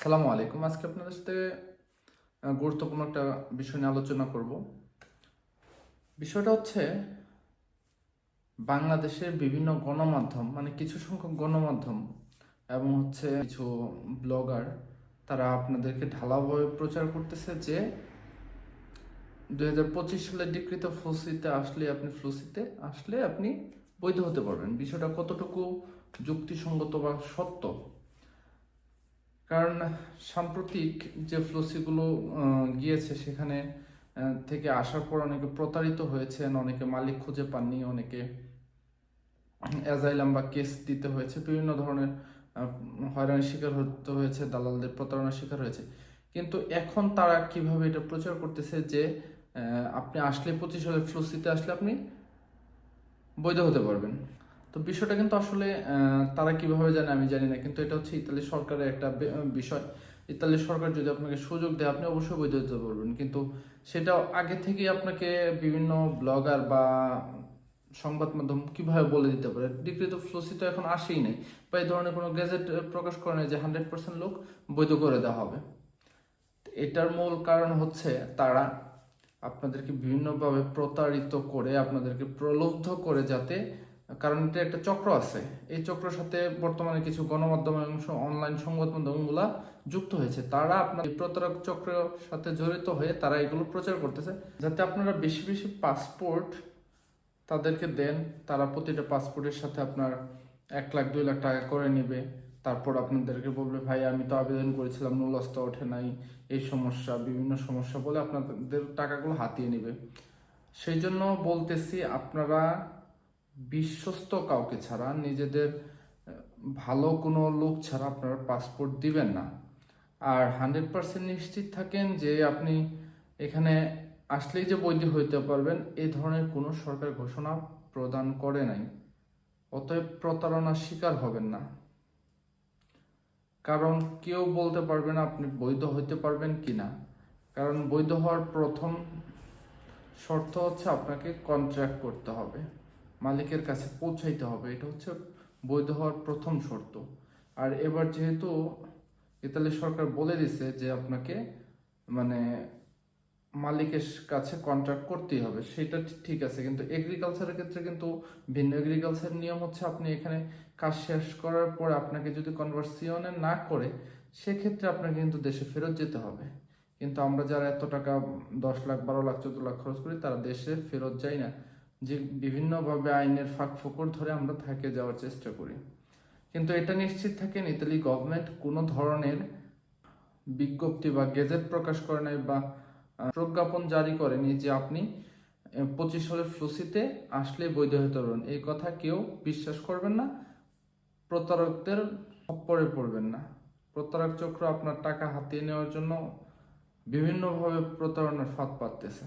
সালামু আলাইকুম। আজকে আপনাদের সাথে গুরুত্বপূর্ণ একটা বিষয় নিয়ে আলোচনা করব। বিষয়টা হচ্ছে বাংলাদেশের বিভিন্ন গণমাধ্যম মানে কিছু সংখ্যক গণমাধ্যম এবং হচ্ছে কিছু ব্লগার, তারা আপনাদেরকে ঢালাওভাবে প্রচার করতেছে যে দুই হাজার পঁচিশ সালে ডিকৃত ফ্লুসিতে আসলে আপনি, ফ্লুসিতে আসলে আপনি বৈধ হতে পারবেন। বিষয়টা কতটুকু যুক্তিসঙ্গত বা সত্য কারণ সাম্প্রতিক যে ফ্লসিগুলো গিয়েছে সেখানে থেকে আসার পর অনেকে প্রতারিত হয়েছেন, অনেকে মালিক খুঁজে পাননি, অনেকে অ্যাজাইলাম বা কেস দিতে হয়েছে, বিভিন্ন ধরনের হয়রানির শিকার হতে হয়েছে, দালালদের প্রতারণার শিকার হয়েছে। কিন্তু এখন তারা কীভাবে এটা প্রচার করতেছে যে আপনি আসলে পঁচিশ সালের ফ্লুসিতে আসলে আপনি বৈধ হতে পারবেন? তো বিষয়টা কিন্তু আসলে তারা কীভাবে জানে আমি জানি না, কিন্তু এটা হচ্ছে ইতালি সরকারের একটা বিষয়। ইতালি সরকার যদি আপনাকে সুযোগ দেয়, আপনি অবশ্যই বৈধ হতে পারবেন কিন্তু সেটা আগে থেকেই আপনাকে বিভিন্ন ব্লগার বা সংবাদ মাধ্যম কীভাবে বলে দিতে পারে? ডিগ্রিত ফ্লোসি তো এখন আসেই নাই। বা এই ধরনের কোনো গেজেট প্রকাশ করে যে হান্ড্রেড পার্সেন্ট লোক বৈধ করে দেওয়া হবে। এটার মূল কারণ হচ্ছে তারা আপনাদেরকে বিভিন্নভাবে প্রতারিত করে, আপনাদেরকে প্রলুব্ধ করে যাতে কারণ এটা একটা চক্র আছে। এই চক্রের সাথে বর্তমানে কিছু গণমাধ্যম এবং অনলাইন সংবাদ মাধ্যমগুলা যুক্ত হয়েছে। তারা আপনার প্রতারক চক্রের সাথে জড়িত হয়ে তারা এগুলো প্রচার করতেছে। যাতে আপনারা বেশি বেশি পাসপোর্ট তাদেরকে দেন, তারা প্রতিটা পাসপোর্টের সাথে আপনার এক লাখ, দুই লাখ টাকা করে নেবে। তারপর আপনাদেরকে বলবে, ভাই, আমি তো আবেদন করেছিলাম নুলস্তা ওঠে নাই, এই সমস্যা, বিভিন্ন সমস্যা বলে আপনাদের টাকাগুলো হাতিয়ে নেবে। সেই জন্য বলতেছি, আপনারা বিশ্বস্ত কাউকে ছাড়া, নিজেদের ভালো কোনো লোক ছাড়া আপনারা পাসপোর্ট দিবেন না। আর হান্ড্রেড পার্সেন্ট নিশ্চিত থাকেন যে আপনি এখানে আসলেই যে বৈধ হইতে পারবেন, এ ধরনের কোনো সরকার ঘোষণা প্রদান করে নাই। অতএব প্রতারণার শিকার হবেন না। কারণ কেউ বলতে পারবে না আপনি বৈধ হইতে পারবেন কি না কারণ বৈধ হওয়ার প্রথম শর্ত হচ্ছে আপনাকে কন্ট্রাক্ট করতে হবে। মালিকের কাছে পৌঁছাইতে হবে। এটা হচ্ছে বৈধ হওয়ার প্রথম শর্ত। আর এবার যেহেতু ইতালি সরকার বলে দিছে যে আপনাকে মানে মালিকের কাছে কন্ট্রাক্ট করতেই হবে, সেটা ঠিক আছে। কিন্তু এগ্রিকালচারের ক্ষেত্রে কিন্তু ভিন্ন। এগ্রিকালচার নিয়ম হচ্ছে আপনি এখানে কাজ শেষ করার পর আপনাকে যদি কনভার্সিয়নে না করে, সেক্ষেত্রে আপনাকে কিন্তু দেশে ফেরত যেতে হবে। কিন্তু আমরা যারা এত টাকা দশ লাখ, বারো লাখ, চোদ্দ লাখ খরচ করি, তারা দেশে ফেরত যাই না। যে বিভিন্নভাবে আইনের ফাঁক ফোকর ধরে আমরা থাকে যাওয়ার চেষ্টা করি। কিন্তু এটা নিশ্চিত থাকেন ইতালি গভর্নমেন্ট কোনো ধরনের বিজ্ঞপ্তি বা গেজেট প্রকাশ করে নাই বা প্রজ্ঞাপন জারি করেনি যে আপনি পঁচিশ সালের ফ্লুসিতে আসলে বৈধ হতে পারবেন এই কথা কেউ বিশ্বাস করবেন না, প্রতারকদের খপ্পরে পড়বেন না। প্রতারক চক্র আপনার টাকা হাতিয়ে নেওয়ার জন্য বিভিন্নভাবে প্রতারণার ফাঁদ পাততেছে